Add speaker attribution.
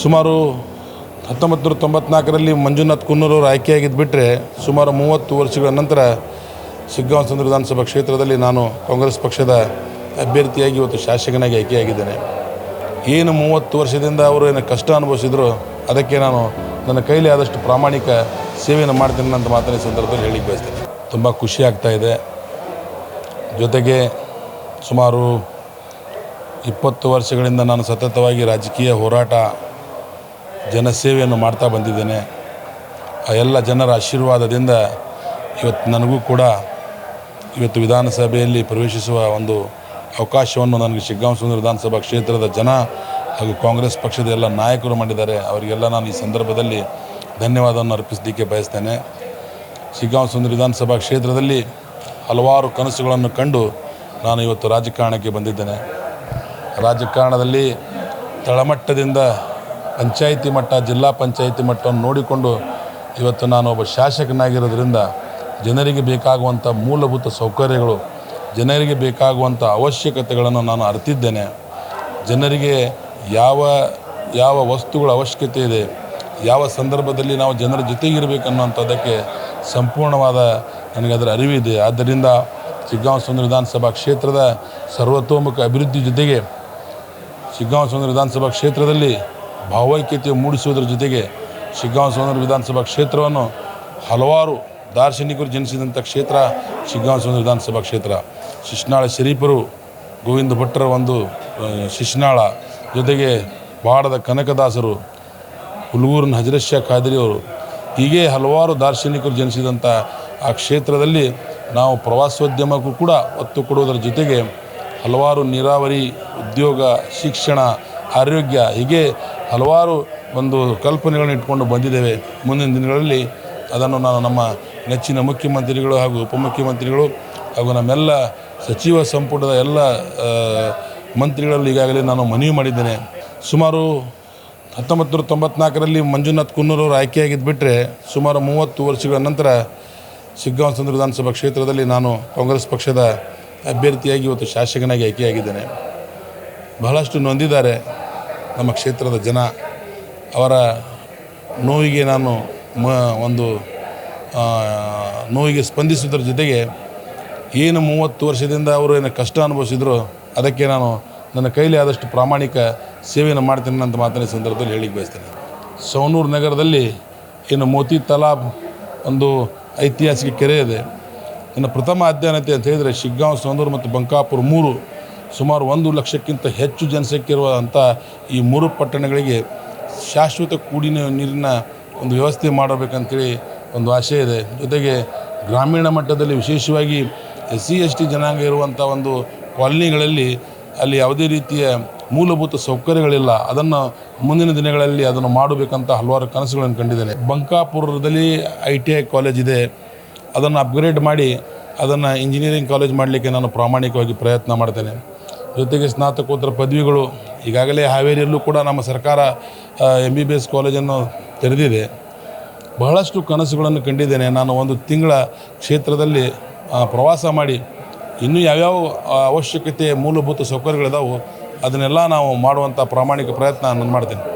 Speaker 1: ಸುಮಾರು ಹತ್ತೊಂಬತ್ತು ನೂರ ತೊಂಬತ್ನಾಲ್ಕರಲ್ಲಿ ಮಂಜುನಾಥ್ ಕುನ್ನೂರವರು ಆಯ್ಕೆಯಾಗಿದ್ದು ಬಿಟ್ಟರೆ ಸುಮಾರು ಮೂವತ್ತು ವರ್ಷಗಳ ನಂತರ ಸಿಗ್ಗಾಂವ ಸಂದ್ರ ವಿಧಾನಸಭಾ ಕ್ಷೇತ್ರದಲ್ಲಿ ನಾನು ಕಾಂಗ್ರೆಸ್ ಪಕ್ಷದ ಅಭ್ಯರ್ಥಿಯಾಗಿ ಇವತ್ತು ಶಾಸಕನಾಗಿ ಆಯ್ಕೆಯಾಗಿದ್ದೇನೆ. ಏನು ಮೂವತ್ತು ವರ್ಷದಿಂದ ಅವರು ಏನು ಕಷ್ಟ ಅನುಭವಿಸಿದ್ರು, ಅದಕ್ಕೆ ನಾನು ನನ್ನ ಕೈಲಿ ಆದಷ್ಟು ಪ್ರಾಮಾಣಿಕ ಸೇವೆಯನ್ನು ಮಾಡ್ತೀನಿ ಅಂತ ಮಾತನ್ನ ಸಂದರ್ಭದಲ್ಲಿ ಹೇಳಿ ಬಯಸ್ತೇನೆ. ತುಂಬ ಖುಷಿ ಆಗ್ತಾ ಇದೆ. ಜೊತೆಗೆ ಸುಮಾರು ಇಪ್ಪತ್ತು ವರ್ಷಗಳಿಂದ ನಾನು ಸತತವಾಗಿ ರಾಜಕೀಯ ಹೋರಾಟ ಜನಸೇವೆಯನ್ನು ಮಾಡ್ತಾ ಬಂದಿದ್ದೇನೆ. ಆ ಎಲ್ಲ ಜನರ ಆಶೀರ್ವಾದದಿಂದ ಇವತ್ತು ನನಗೂ ಕೂಡ ಇವತ್ತು ವಿಧಾನಸಭೆಯಲ್ಲಿ ಪ್ರವೇಶಿಸುವ ಒಂದು ಅವಕಾಶವನ್ನು ನನಗೆ ಶಿಗ್ಗಾಂವ್ ಸುಂದರ ವಿಧಾನಸಭಾ ಕ್ಷೇತ್ರದ ಜನ ಹಾಗೂ ಕಾಂಗ್ರೆಸ್ ಪಕ್ಷದ ಎಲ್ಲ ನಾಯಕರು ಮಾಡಿದ್ದಾರೆ. ಅವರಿಗೆಲ್ಲ ನಾನು ಈ ಸಂದರ್ಭದಲ್ಲಿ ಧನ್ಯವಾದವನ್ನು ಅರ್ಪಿಸಲಿಕ್ಕೆ ಬಯಸ್ತೇನೆ. ಶಿಗ್ಗಾಂ ಸುಂದರ ವಿಧಾನಸಭಾ ಕ್ಷೇತ್ರದಲ್ಲಿ ಹಲವಾರು ಕನಸುಗಳನ್ನು ಕಂಡು ನಾನು ಇವತ್ತು ರಾಜಕಾರಣಕ್ಕೆ ಬಂದಿದ್ದೇನೆ. ರಾಜಕಾರಣದಲ್ಲಿ ತಳಮಟ್ಟದಿಂದ ಪಂಚಾಯಿತಿ ಮಟ್ಟ, ಜಿಲ್ಲಾ ಪಂಚಾಯಿತಿ ಮಟ್ಟವನ್ನು ನೋಡಿಕೊಂಡು ಇವತ್ತು ನಾನು ಒಬ್ಬ ಶಾಸಕನಾಗಿರೋದ್ರಿಂದ ಜನರಿಗೆ ಬೇಕಾಗುವಂಥ ಮೂಲಭೂತ ಸೌಕರ್ಯಗಳು, ಜನರಿಗೆ ಬೇಕಾಗುವಂಥ ಅವಶ್ಯಕತೆಗಳನ್ನು ನಾನು ಅರಿತಿದ್ದೇನೆ. ಜನರಿಗೆ ಯಾವ ಯಾವ ವಸ್ತುಗಳ ಅವಶ್ಯಕತೆ ಇದೆ, ಯಾವ ಸಂದರ್ಭದಲ್ಲಿ ನಾವು ಜನರ ಜೊತೆಗಿರಬೇಕನ್ನುವಂಥದ್ದಕ್ಕೆ ಸಂಪೂರ್ಣವಾದ ನನಗೆ ಅದರ ಅರಿವಿದೆ. ಆದ್ದರಿಂದ ಶಿಗ್ಗಾಂವ ಸುಂದರ ವಿಧಾನಸಭಾ ಕ್ಷೇತ್ರದ ಸರ್ವತೋಮುಖ ಅಭಿವೃದ್ಧಿ ಜೊತೆಗೆ ಶಿಗ್ಗಾಂವ್ ಸುಂದರ ವಿಧಾನಸಭಾ ಕ್ಷೇತ್ರದಲ್ಲಿ ಭಾವೈಕ್ಯತೆ ಮೂಡಿಸುವುದರ ಜೊತೆಗೆ ಶಿಗ್ಗಾಂವ್ ಸುಂದರ ವಿಧಾನಸಭಾ ಕ್ಷೇತ್ರವನ್ನು ಹಲವಾರು ದಾರ್ಶನಿಕರು ಜನಿಸಿದಂಥ ಕ್ಷೇತ್ರ ಶಿಗ್ಗಾಂವ್ ಸುಂದರ ವಿಧಾನಸಭಾ ಕ್ಷೇತ್ರ. ಶಿಶ್ನಾಳ ಶರೀಫರು ಗೋವಿಂದ ಭಟ್ಟರ ಒಂದು ಶಿಶ್ನಾಳ. ಜೊತೆಗೆ ಬಾಡದ ಕನಕದಾಸರು ಹುಲ್ಗೂರಿನ ಹಜರತ್ ಶಾ ಖಾದ್ರಿಯವರು ಹೀಗೆ ಹಲವಾರು ದಾರ್ಶನಿಕರು ಜನಿಸಿದಂಥ ಆ ಕ್ಷೇತ್ರದಲ್ಲಿ ನಾವು ಪ್ರವಾಸೋದ್ಯಮಕ್ಕೂ ಕೂಡ ಒತ್ತು ಕೊಡುವುದರ ಜೊತೆಗೆ ಹಲವಾರು ನೀರಾವರಿ, ಉದ್ಯೋಗ, ಶಿಕ್ಷಣ, ಆರೋಗ್ಯ ಹೀಗೆ ಹಲವಾರು ಒಂದು ಕಲ್ಪನೆಗಳನ್ನು ಇಟ್ಕೊಂಡು ಬಂದಿದ್ದೇವೆ. ಮುಂದಿನ ದಿನಗಳಲ್ಲಿ ಅದನ್ನು ನಾನು ನಮ್ಮ ನೆಚ್ಚಿನ ಮುಖ್ಯಮಂತ್ರಿಗಳು ಹಾಗೂ ಉಪಮುಖ್ಯಮಂತ್ರಿಗಳು ಹಾಗೂ ನಮ್ಮೆಲ್ಲ ಸಚಿವ ಸಂಪುಟದ ಎಲ್ಲ ಮಂತ್ರಿಗಳಲ್ಲಿ ಈಗಾಗಲೇ ನಾನು ಮನವಿ ಮಾಡಿದ್ದೇನೆ. ಸುಮಾರು ಹತ್ತೊಂಬತ್ತು ನೂರ ತೊಂಬತ್ನಾಲ್ಕರಲ್ಲಿ ಮಂಜುನಾಥ್ ಕುನ್ನೂರವರು ಆಯ್ಕೆಯಾಗಿದ್ದು ಬಿಟ್ಟರೆ ಸುಮಾರು ಮೂವತ್ತು ವರ್ಷಗಳ ನಂತರ ಸಿಗ್ಗಾಂವ್ ಸಂದ್ರ ವಿಧಾನಸಭಾ ಕ್ಷೇತ್ರದಲ್ಲಿ ನಾನು ಕಾಂಗ್ರೆಸ್ ಪಕ್ಷದ ಅಭ್ಯರ್ಥಿಯಾಗಿ ಇವತ್ತು ಶಾಸಕನಾಗಿ ಆಯ್ಕೆಯಾಗಿದ್ದೇನೆ. ಬಹಳಷ್ಟು ನೊಂದಿದ್ದಾರೆ. ನಮ್ಮ ಕ್ಷೇತ್ರದ ಜನ ಅವರ ನೋವಿಗೆ ನಾನು ಮ ಒಂದು ನೋವಿಗೆ ಸ್ಪಂದಿಸುವುದರ ಜೊತೆಗೆ ಏನು ಮೂವತ್ತು ವರ್ಷದಿಂದ ಅವರು ಏನು ಕಷ್ಟ ಅನುಭವಿಸಿದ್ರು ಅದಕ್ಕೆ ನಾನು ನನ್ನ ಕೈಲಿ ಆದಷ್ಟು ಪ್ರಾಮಾಣಿಕ ಸೇವೆಯನ್ನು ಮಾಡ್ತೀನಿ ಅಂತ ಮಾತನೇ ಸಂದರ್ಭದಲ್ಲಿ ಹೇಳಿಕ್ಕೆ ಬಯಸ್ತೇನೆ. ಸವಣೂರು ನಗರದಲ್ಲಿ ಏನು ಮೋತಿ ತಲಾಬ್ ಒಂದು ಐತಿಹಾಸಿಕ ಕೆರೆ ಇದೆ. ಇನ್ನು ಪ್ರಥಮ ಅಧ್ಯಯನತೆ ಅಂತ ಹೇಳಿದರೆ ಶಿಗ್ಗಾಂವ್, ಸವಣೂರು ಮತ್ತು ಬಂಕಾಪುರ ಮೂರು ಸುಮಾರು ಒಂದು ಲಕ್ಷಕ್ಕಿಂತ ಹೆಚ್ಚು ಜನಸಂಖ್ಯೆ ಇರುವಂಥ ಈ ಮೂರು ಪಟ್ಟಣಗಳಿಗೆ ಶಾಶ್ವತ ಕುಡಿನ ನೀರಿನ ಒಂದು ವ್ಯವಸ್ಥೆ ಮಾಡಬೇಕಂತೇಳಿ ಒಂದು ಆಶೆ ಇದೆ. ಜೊತೆಗೆ ಗ್ರಾಮೀಣ ಮಟ್ಟದಲ್ಲಿ ವಿಶೇಷವಾಗಿ ಎಸ್ ಸಿ ಎಸ್ ಟಿ ಜನಾಂಗ ಇರುವಂಥ ಒಂದು ಕಾಲನಿಗಳಲ್ಲಿ ಅಲ್ಲಿ ಯಾವುದೇ ರೀತಿಯ ಮೂಲಭೂತ ಸೌಕರ್ಯಗಳಿಲ್ಲ. ಅದನ್ನು ಮುಂದಿನ ದಿನಗಳಲ್ಲಿ ಅದನ್ನು ಮಾಡಬೇಕಂತ ಹಲವಾರು ಕನಸುಗಳನ್ನು ಕಂಡಿದ್ದೇನೆ. ಬಂಕಾಪುರದಲ್ಲಿ ಐ ಟಿ ಐ ಕಾಲೇಜ್ ಇದೆ. ಅದನ್ನು ಅಪ್ಗ್ರೇಡ್ ಮಾಡಿ ಅದನ್ನು ಇಂಜಿನಿಯರಿಂಗ್ ಕಾಲೇಜ್ ಮಾಡಲಿಕ್ಕೆ ನಾನು ಪ್ರಾಮಾಣಿಕವಾಗಿ ಪ್ರಯತ್ನ ಮಾಡ್ತೇನೆ. ಜೊತೆಗೆ ಸ್ನಾತಕೋತ್ತರ ಪದವಿಗಳು ಈಗಾಗಲೇ ಹಾವೇರಿಯಲ್ಲೂ ಕೂಡ ನಮ್ಮ ಸರ್ಕಾರ ಎಂ ಬಿ ಬಿ ಎಸ್ ಕಾಲೇಜನ್ನು ತೆರೆದಿದೆ. ಬಹಳಷ್ಟು ಕನಸುಗಳನ್ನು ಕಂಡಿದ್ದೇನೆ. ನಾನು ಒಂದು ತಿಂಗಳ ಕ್ಷೇತ್ರದಲ್ಲಿ ಪ್ರವಾಸ ಮಾಡಿ ಇನ್ನೂ ಯಾವ್ಯಾವ ಅವಶ್ಯಕತೆ ಮೂಲಭೂತ ಸೌಕರ್ಯಗಳಿದಾವೋ ಅದನ್ನೆಲ್ಲ ನಾವು ಮಾಡುವಂಥ ಪ್ರಾಮಾಣಿಕ ಪ್ರಯತ್ನ ನಾನು ಮಾಡ್ತೇನೆ.